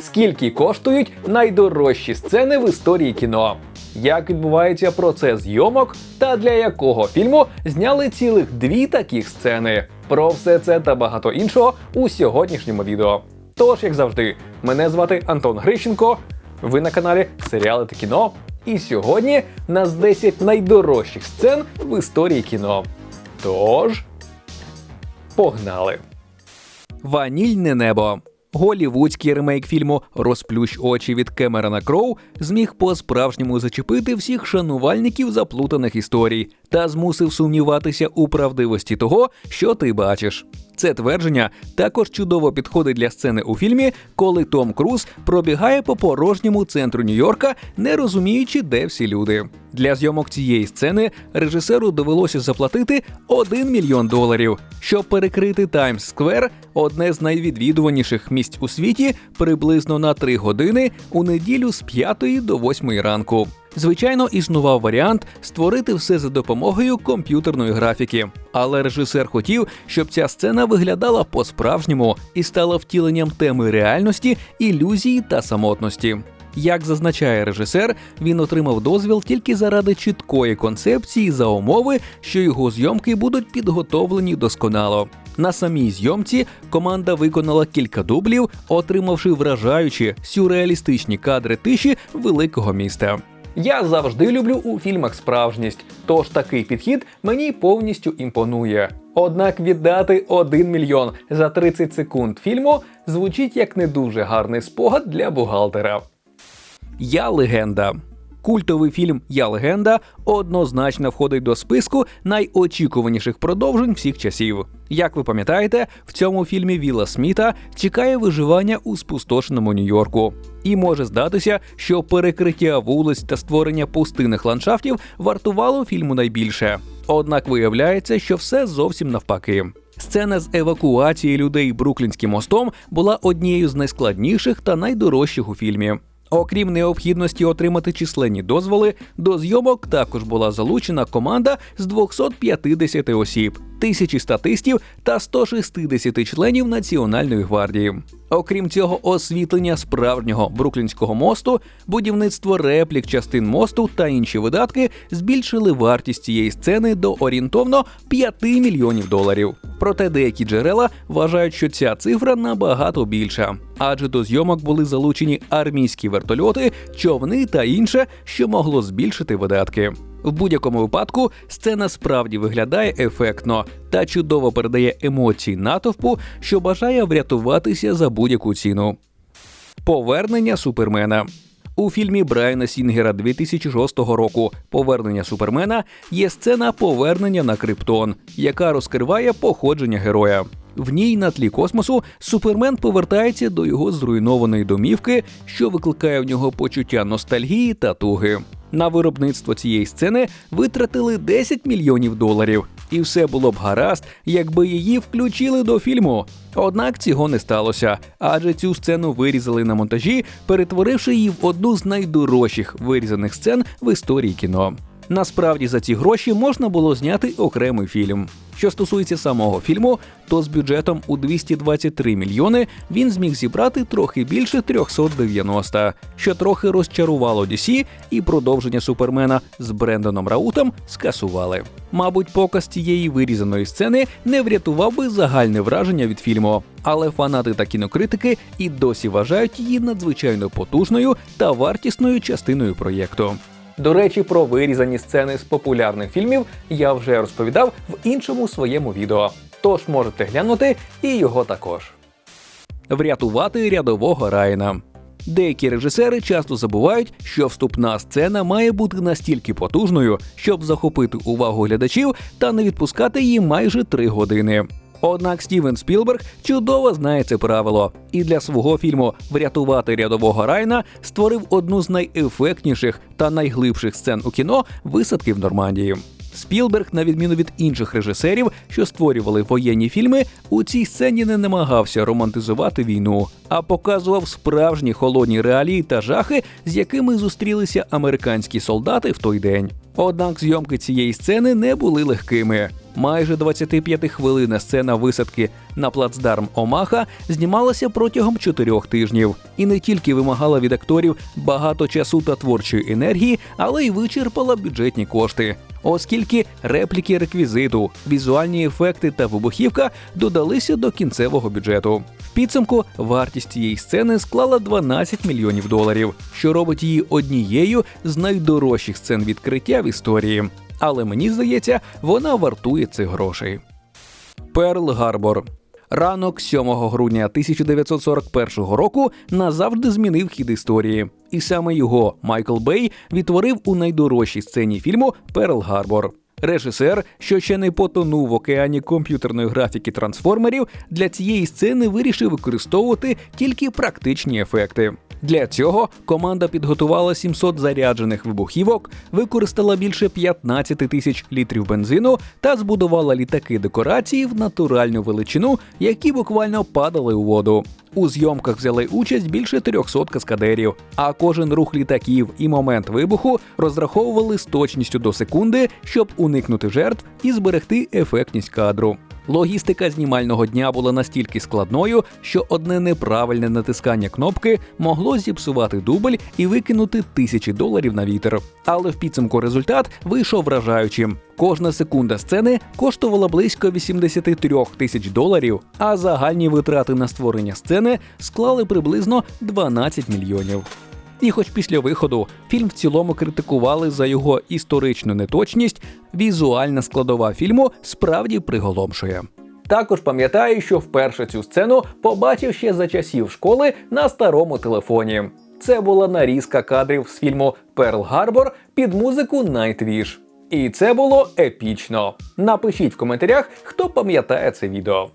Скільки коштують найдорожчі сцени в історії кіно? Як відбувається процес зйомок та для якого фільму зняли цілих дві таких сцени? Про все це та багато іншого у сьогоднішньому відео. Тож, як завжди, мене звати Антон Грищенко. Ви на каналі Серіали та кіно. І сьогодні нас 10 найдорожчих сцен в історії кіно. Тож, погнали! Ванільне небо. Голівудський ремейк фільму Розплющ очі від Кемерона Кроу зміг по-справжньому зачепити всіх шанувальників заплутаних історій та змусив сумніватися у правдивості того, що ти бачиш. Це твердження також чудово підходить для сцени у фільмі, коли Том Круз пробігає по порожньому центру Нью-Йорка, не розуміючи, де всі люди. Для зйомок цієї сцени режисеру довелося заплатити 1 мільйон доларів, щоб перекрити Таймс Сквер, одне з найвідвідуваніших місць у світі, приблизно на 3 години у неділю з 5 до 8 ранку. Звичайно, існував варіант створити все за допомогою комп'ютерної графіки, але режисер хотів, щоб ця сцена виглядала по-справжньому і стала втіленням теми реальності, ілюзії та самотності. Як зазначає режисер, він отримав дозвіл тільки заради чіткої концепції за умови, що його зйомки будуть підготовлені досконало. На самій зйомці команда виконала кілька дублів, отримавши вражаючі сюрреалістичні кадри тиші великого міста. Я завжди люблю у фільмах справжність, тож такий підхід мені повністю імпонує. Однак віддати 1 мільйон за 30 секунд фільму звучить як не дуже гарний спогад для бухгалтера. Я легенда. Культовий фільм Я легенда однозначно входить до списку найочікуваніших продовжень всіх часів. Як ви пам'ятаєте, в цьому фільмі Віла Сміта чекає виживання у спустошеному Нью-Йорку. І може здатися, що перекриття вулиць та створення пустинних ландшафтів вартувало фільму найбільше. Однак виявляється, що все зовсім навпаки. Сцена з евакуації людей Бруклінським мостом була однією з найскладніших та найдорожчих у фільмі. Окрім необхідності отримати численні дозволи, до зйомок також була залучена команда з 250 осіб, тисячі статистів та 160 членів Національної гвардії. Окрім цього, освітлення справжнього Бруклінського мосту, будівництво реплік частин мосту та інші видатки збільшили вартість цієї сцени до орієнтовно 5 мільйонів доларів. Проте деякі джерела вважають, що ця цифра набагато більша, адже до зйомок були залучені армійські вертольоти, човни та інше, що могло збільшити видатки. В будь-якому випадку сцена справді виглядає ефектно та чудово передає емоції натовпу, що бажає врятуватися за будь-яку ціну. Повернення супермена. У фільмі Брайана Сінгера 2006 року Повернення супермена є сцена повернення на Криптон, яка розкриває походження героя. В ній на тлі космосу Супермен повертається до його зруйнованої домівки, що викликає в нього почуття ностальгії та туги. На виробництво цієї сцени витратили 10 мільйонів доларів, і все було б гаразд, якби її включили до фільму. Однак цього не сталося, адже цю сцену вирізали на монтажі, перетворивши її в одну з найдорожчих вирізаних сцен в історії кіно. Насправді за ці гроші можна було зняти окремий фільм. Що стосується самого фільму, то з бюджетом у 223 мільйони він зміг зібрати трохи більше 390, що трохи розчарувало DC і продовження супермена з Брендоном Раутом скасували. Мабуть, показ цієї вирізаної сцени не врятував би загальне враження від фільму, але фанати та кінокритики і досі вважають її надзвичайно потужною та вартісною частиною проєкту. До речі, про вирізані сцени з популярних фільмів я вже розповідав в іншому своєму відео. Тож можете глянути і його також. Врятувати рядового Райана. Деякі режисери часто забувають, що вступна сцена має бути настільки потужною, щоб захопити увагу глядачів та не відпускати її майже три години. Однак Стівен Спілберг чудово знає це правило, і для свого фільму Врятувати рядового Райна створив одну з найефектніших та найглибших сцен у кіно висадки в Нормандії. Спілберг, на відміну від інших режисерів, що створювали воєнні фільми, у цій сцені не намагався романтизувати війну, а показував справжні холодні реалії та жахи, з якими зустрілися американські солдати в той день. Однак зйомки цієї сцени не були легкими. Майже 25 хвилина сцена висадки на плацдарм Омаха знімалася протягом чотирьох тижнів і не тільки вимагала від акторів багато часу та творчої енергії, але й вичерпала бюджетні кошти. Оскільки репліки реквізиту, візуальні ефекти та вибухівка додалися до кінцевого бюджету. В підсумку вартість цієї сцени склала 12 мільйонів доларів, що робить її однією з найдорожчих сцен відкриття в історії. Але мені здається, вона вартує цих грошей. Перл Гарбор. Ранок 7 грудня 1941 року назавжди змінив хід історії, і саме його Майкл Бей відтворив у найдорожчій сцені фільму Перл Гарбор. Режисер, що ще не потонув в океані комп'ютерної графіки трансформерів, для цієї сцени вирішив використовувати тільки практичні ефекти. Для цього команда підготувала 700 заряджених вибухівок, використала більше 15 тисяч літрів бензину та збудувала літаки декорації в натуральну величину, які буквально падали у воду. У зйомках взяли участь більше 300 каскадерів, а кожен рух літаків і момент вибуху розраховували з точністю до секунди, щоб уникнути жертв і зберегти ефектність кадру. Логістика знімального дня була настільки складною, що одне неправильне натискання кнопки могло зіпсувати дубль і викинути тисячі доларів на вітер. Але в підсумку результат вийшов вражаючим. Кожна секунда сцени коштувала близько 83 тисяч доларів, а загальні витрати на створення сцени склали приблизно 12 мільйонів. І хоч після виходу фільм в цілому критикували за його історичну неточність, візуальна складова фільму справді приголомшує. Також пам'ятаю, що вперше цю сцену побачив ще за часів школи на старому телефоні. Це була нарізка кадрів з фільму Перл Гарбор під музику Nightwish. І це було епічно. Напишіть в коментарях, хто пам'ятає це відео.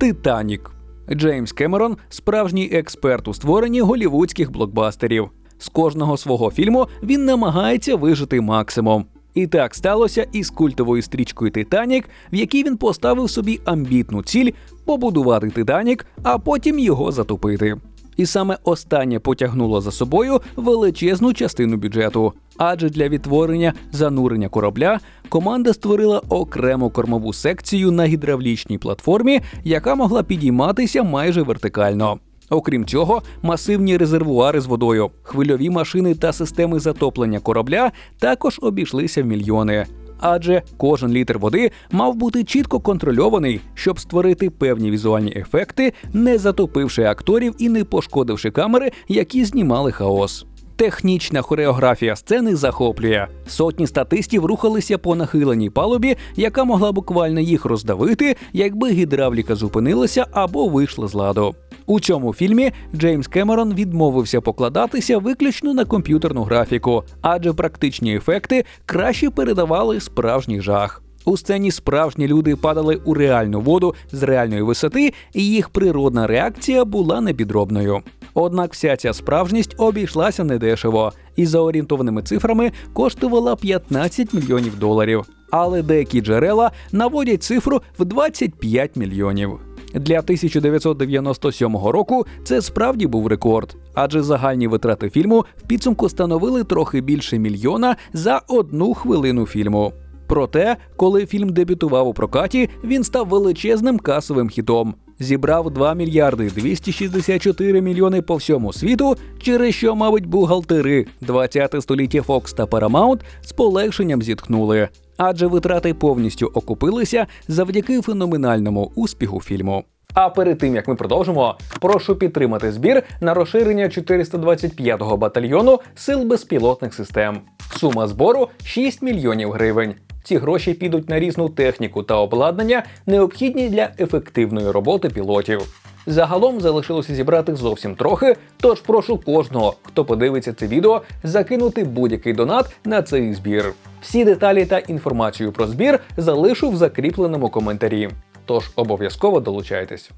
Титанік. Джеймс Кемерон справжній експерт у створенні голівудських блокбастерів. З кожного свого фільму він намагається вижити максимум. І так сталося із культовою стрічкою Титанік, в якій він поставив собі амбітну ціль побудувати Титанік, а потім його затопити. І саме останнє потягнуло за собою величезну частину бюджету. Адже для відтворення занурення корабля команда створила окрему кормову секцію на гідравлічній платформі, яка могла підійматися майже вертикально. Окрім цього, масивні резервуари з водою, хвильові машини та системи затоплення корабля також обійшлися в мільйони. Адже кожен літр води мав бути чітко контрольований, щоб створити певні візуальні ефекти, не затопивши акторів і не пошкодивши камери, які знімали хаос. Технічна хореографія сцени захоплює. Сотні статистів рухалися по нахиленій палубі, яка могла буквально їх роздавити, якби гідравліка зупинилася або вийшла з ладу. У цьому фільмі Джеймс Кемерон відмовився покладатися виключно на комп'ютерну графіку, адже практичні ефекти краще передавали справжній жах. У сцені справжні люди падали у реальну воду з реальної висоти, і їх природна реакція була непідробною. Однак вся ця справжність обійшлася недешево і за орієнтованими цифрами коштувала 15 мільйонів доларів. Але деякі джерела наводять цифру в 25 мільйонів. Для 1997 року це справді був рекорд, адже загальні витрати фільму в підсумку становили трохи більше мільйона за одну хвилину фільму. Проте, коли фільм дебютував у прокаті, він став величезним касовим хітом. Зібрав 2 мільярди 264 мільйони по всьому світу, через що, мабуть, бухгалтери 20 століття Fox та Paramount з полегшенням зітхнули, адже витрати повністю окупилися завдяки феноменальному успіху фільму. А перед тим як ми продовжимо, прошу підтримати збір на розширення 425-го батальйону сил безпілотних систем. Сума збору 6 мільйонів гривень. Ці гроші підуть на різну техніку та обладнання, необхідні для ефективної роботи пілотів. Загалом залишилося зібрати зовсім трохи, тож прошу кожного, хто подивиться це відео, закинути будь-який донат на цей збір. Всі деталі та інформацію про збір залишу в закріпленому коментарі. Тож обов'язково долучайтесь.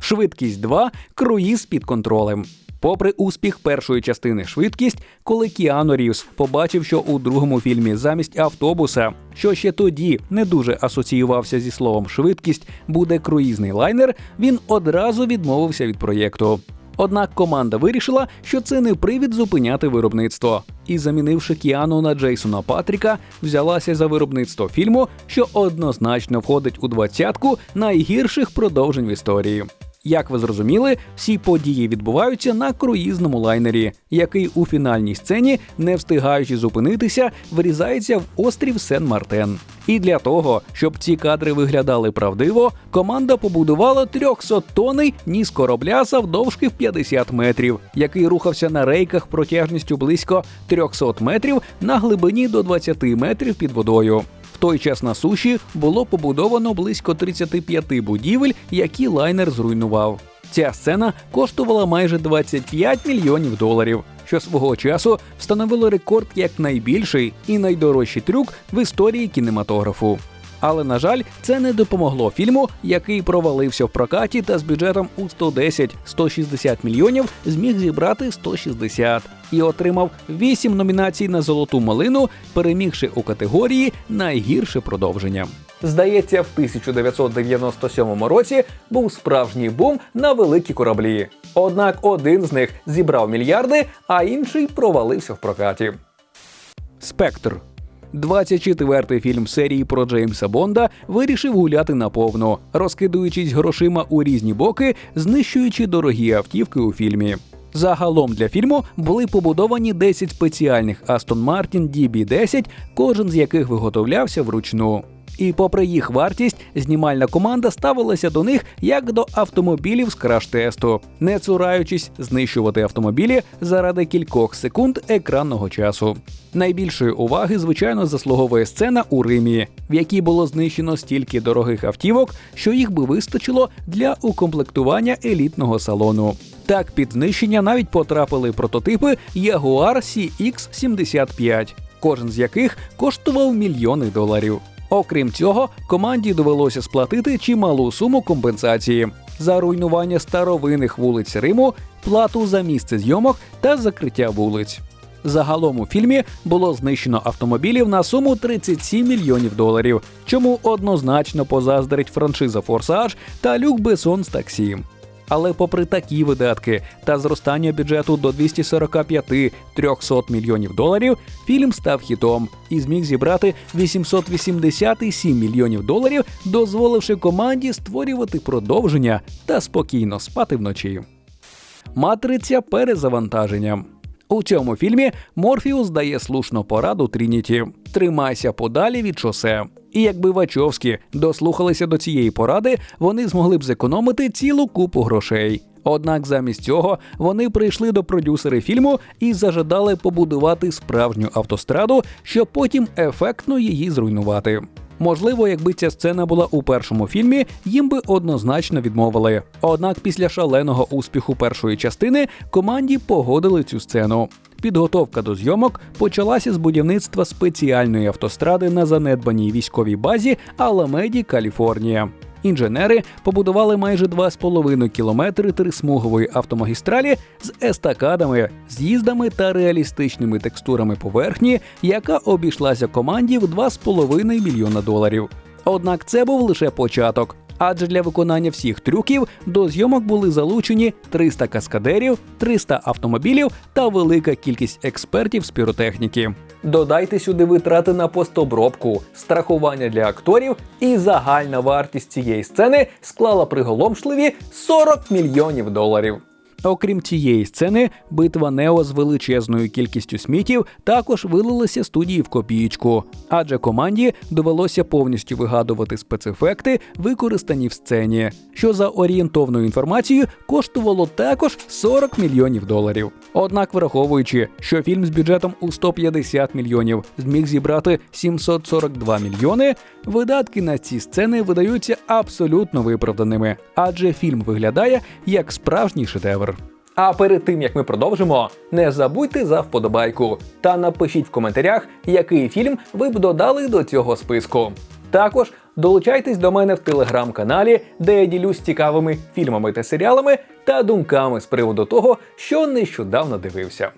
Швидкість 2. Круїз під контролем. Попри успіх першої частини швидкість, коли Кіану Рівз побачив, що у другому фільмі замість автобуса, що ще тоді не дуже асоціювався зі словом швидкість, буде круїзний лайнер, він одразу відмовився від проєкту. Однак команда вирішила, що це не привід зупиняти виробництво, і, замінивши Кіану на Джейсона Патріка, взялася за виробництво фільму, що однозначно входить у двадцятку найгірших продовжень в історії. Як ви зрозуміли, всі події відбуваються на круїзному лайнері, який у фінальній сцені, не встигаючи зупинитися, врізається в острів Сен-Мартен. І для того, щоб ці кадри виглядали правдиво, команда побудувала 300-тонний ніс корабля завдовжки в 50 метрів, який рухався на рейках протяжністю близько 300 метрів на глибині до 20 метрів під водою. В той час на суші було побудовано близько 35 будівель, які лайнер зруйнував. Ця сцена коштувала майже 25 мільйонів доларів, що свого часу встановило рекорд як найбільший і найдорожчий трюк в історії кінематографу. Але на жаль, це не допомогло фільму, який провалився в прокаті та з бюджетом у 110-160 мільйонів зміг зібрати 160 і отримав 8 номінацій на золоту малину, перемігши у категорії найгірше продовження. Здається, в 1997 році був справжній бум на великі кораблі. Однак один з них зібрав мільярди, а інший провалився в прокаті. Спектр 24-й фільм серії про Джеймса Бонда вирішив гуляти наповну, розкидуючись грошима у різні боки, знищуючи дорогі автівки у фільмі. Загалом для фільму були побудовані 10 спеціальних Aston Martin DB10, кожен з яких виготовлявся вручну. І попри їх вартість, знімальна команда ставилася до них як до автомобілів з краш-тесту, не цураючись знищувати автомобілі заради кількох секунд екранного часу. Найбільшої уваги, звичайно, заслуговує сцена у Римі, в якій було знищено стільки дорогих автівок, що їх би вистачило для укомплектування елітного салону. Так, під знищення навіть потрапили прототипи Jaguar CX-75, кожен з яких коштував мільйони доларів. Окрім цього, команді довелося сплатити чималу суму компенсації за руйнування старовинних вулиць Риму, плату за місце зйомок та закриття вулиць. Загалом у фільмі було знищено автомобілів на суму 37 мільйонів доларів, чому однозначно позаздрить франшиза Форсаж та Люк Бесон з таксі. Але попри такі видатки та зростання бюджету до 245-300 мільйонів доларів, фільм став хітом і зміг зібрати 887 мільйонів доларів, дозволивши команді створювати продовження та спокійно спати вночі. Матриця перезавантаження. У цьому фільмі Морфіус дає слушну пораду Трініті: тримайся подалі від шосе. І якби Вачовські дослухалися до цієї поради, вони змогли б зекономити цілу купу грошей. Однак замість цього вони прийшли до продюсери фільму і зажадали побудувати справжню автостраду, щоб потім ефектно її зруйнувати. Можливо, якби ця сцена була у першому фільмі, їм би однозначно відмовили. Однак після шаленого успіху першої частини команді погодили цю сцену. Підготовка до зйомок почалася з будівництва спеціальної автостради на занедбаній військовій базі Аламеді, Каліфорнія. Інженери побудували майже 2,5 кілометри трисмугової автомагістралі з естакадами, з'їздами та реалістичними текстурами поверхні, яка обійшлася команді в 2,5 мільйона доларів. Однак це був лише початок. Адже для виконання всіх трюків до зйомок були залучені 300 каскадерів, 300 автомобілів та велика кількість експертів з піротехніки. Додайте сюди витрати на постобробку, страхування для акторів, і загальна вартість цієї сцени склала приголомшливі 40 мільйонів доларів. Окрім цієї сцени, битва Нео з величезною кількістю смітів також вилилася студії в копієчку, адже команді довелося повністю вигадувати спецефекти, використані в сцені, що за орієнтовною інформацією коштувало також 40 мільйонів доларів. Однак, враховуючи, що фільм з бюджетом у 150 мільйонів зміг зібрати 742 мільйони, видатки на ці сцени видаються абсолютно виправданими, адже фільм виглядає як справжній шедевр. А перед тим як ми продовжимо, не забудьте за вподобайку та напишіть в коментарях, який фільм ви б додали до цього списку. Також долучайтесь до мене в телеграм-каналі, де я ділюсь цікавими фільмами та серіалами та думками з приводу того, що нещодавно дивився.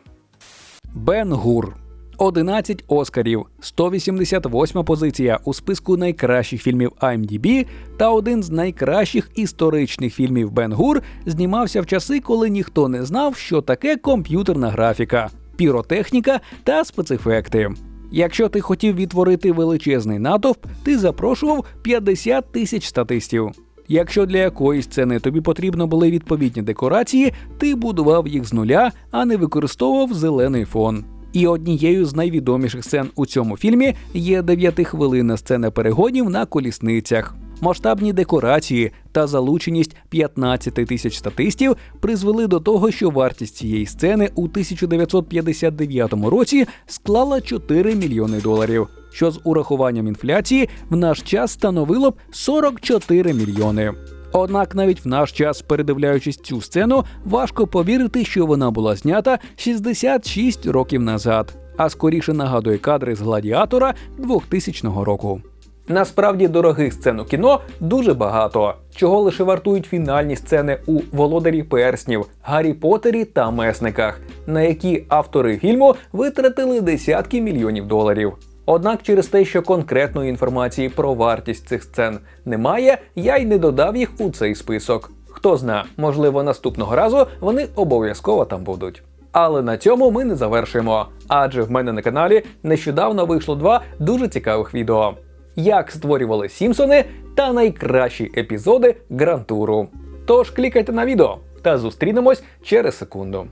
Бен Гур. 11 Оскарів, 188 позиція у списку найкращих фільмів IMDb та один з найкращих історичних фільмів Бен Гур знімався в часи, коли ніхто не знав, що таке комп'ютерна графіка, піротехніка та спецефекти. Якщо ти хотів відтворити величезний натовп, ти запрошував 50 тисяч статистів. Якщо для якоїсь сцени тобі потрібно були відповідні декорації, ти будував їх з нуля, а не використовував зелений фон. І однією з найвідоміших сцен у цьому фільмі є 9-хвилинна сцена перегонів на колісницях. Масштабні декорації та залученість 15 тисяч статистів призвели до того, що вартість цієї сцени у 1959 році склала 4 мільйони доларів, що з урахуванням інфляції в наш час становило б 44 мільйони. Однак навіть в наш час, передивляючись цю сцену, важко повірити, що вона була знята 66 років назад, а скоріше нагадує кадри з гладіатора 2000 року. Насправді дорогих сцен у кіно дуже багато, чого лише вартують фінальні сцени у Володарі Перснів, Гаррі Поттері та Месниках, на які автори фільму витратили десятки мільйонів доларів. Однак через те, що конкретної інформації про вартість цих сцен немає, я й не додав їх у цей список. Хто зна, можливо, наступного разу вони обов'язково там будуть. Але на цьому ми не завершуємо, адже в мене на каналі нещодавно вийшло два дуже цікавих відео: як створювали Сімпсони та найкращі епізоди Грантуру. Тож клікайте на відео та зустрінемось через секунду.